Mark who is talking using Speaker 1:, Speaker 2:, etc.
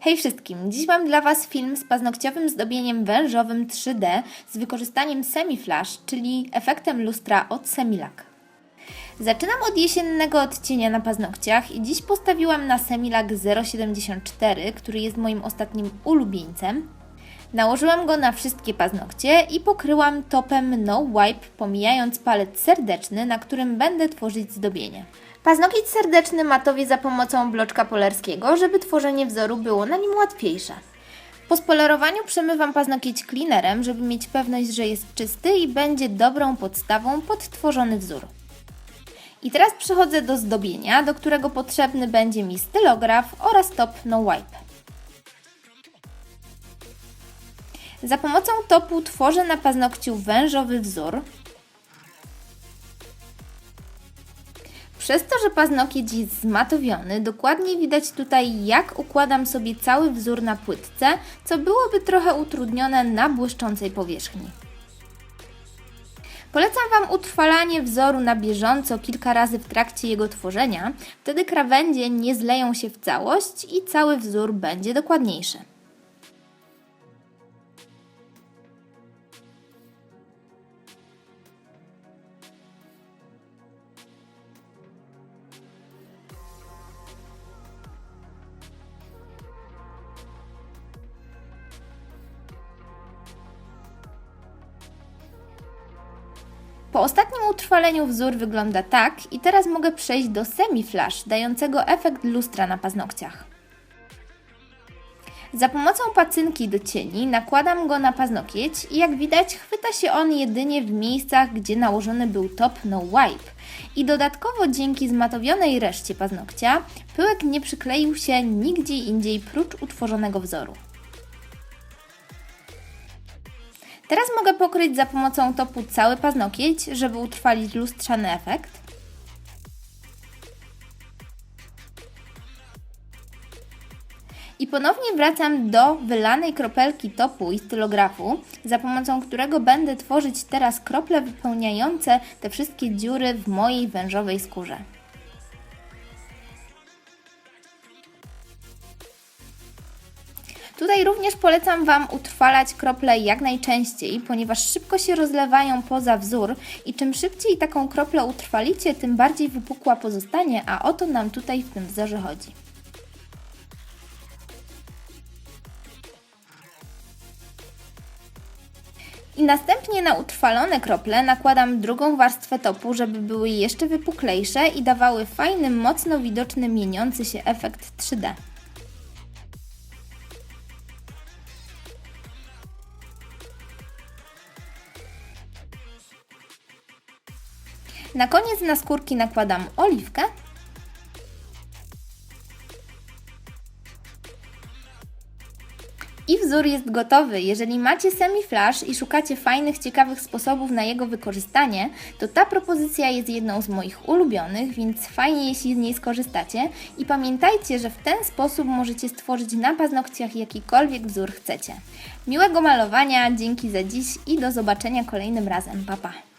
Speaker 1: Hej wszystkim! Dziś mam dla Was film z paznokciowym zdobieniem wężowym 3D z wykorzystaniem Semiflash, czyli efektem lustra od Semilac. Zaczynam od jesiennego odcienia na paznokciach i dziś postawiłam na Semilac 074, który jest moim ostatnim ulubieńcem. Nałożyłam go na wszystkie paznokcie i pokryłam topem No Wipe, pomijając palet serdeczny, na którym będę tworzyć zdobienie. Paznokieć serdeczny matowię za pomocą bloczka polerskiego, żeby tworzenie wzoru było na nim łatwiejsze. Po spolerowaniu przemywam paznokieć cleanerem, żeby mieć pewność, że jest czysty i będzie dobrą podstawą pod tworzony wzór. I teraz przechodzę do zdobienia, do którego potrzebny będzie mi stylograf oraz top No Wipe. Za pomocą topu tworzę na paznokciu wężowy wzór. Przez to, że paznokieć jest zmatowiony, dokładnie widać tutaj jak układam sobie cały wzór na płytce, co byłoby trochę utrudnione na błyszczącej powierzchni. Polecam Wam utrwalanie wzoru na bieżąco kilka razy w trakcie jego tworzenia, wtedy krawędzie nie zleją się w całość i cały wzór będzie dokładniejszy. Po ostatnim utrwaleniu wzór wygląda tak i teraz mogę przejść do semi-flash, dającego efekt lustra na paznokciach. Za pomocą pacynki do cieni nakładam go na paznokieć i jak widać chwyta się on jedynie w miejscach, gdzie nałożony był top no wipe. I dodatkowo dzięki zmatowionej reszcie paznokcia pyłek nie przykleił się nigdzie indziej prócz utworzonego wzoru. Teraz mogę pokryć za pomocą topu cały paznokieć, żeby utrwalić lustrzany efekt. I ponownie wracam do wylanej kropelki topu i stylografu, za pomocą którego będę tworzyć teraz krople wypełniające te wszystkie dziury w mojej wężowej skórze. Tutaj również polecam Wam utrwalać krople jak najczęściej, ponieważ szybko się rozlewają poza wzór i czym szybciej taką kroplę utrwalicie, tym bardziej wypukła pozostanie, a o to nam tutaj w tym wzorze chodzi. I następnie na utrwalone krople nakładam drugą warstwę topu, żeby były jeszcze wypuklejsze i dawały fajny, mocno widoczny, mieniący się efekt 3D. Na koniec na skórki nakładam oliwkę. I wzór jest gotowy. Jeżeli macie semi-flash i szukacie fajnych, ciekawych sposobów na jego wykorzystanie, to ta propozycja jest jedną z moich ulubionych, więc fajnie jeśli z niej skorzystacie. I pamiętajcie, że w ten sposób możecie stworzyć na paznokciach jakikolwiek wzór chcecie. Miłego malowania, dzięki za dziś i do zobaczenia kolejnym razem. Pa, pa.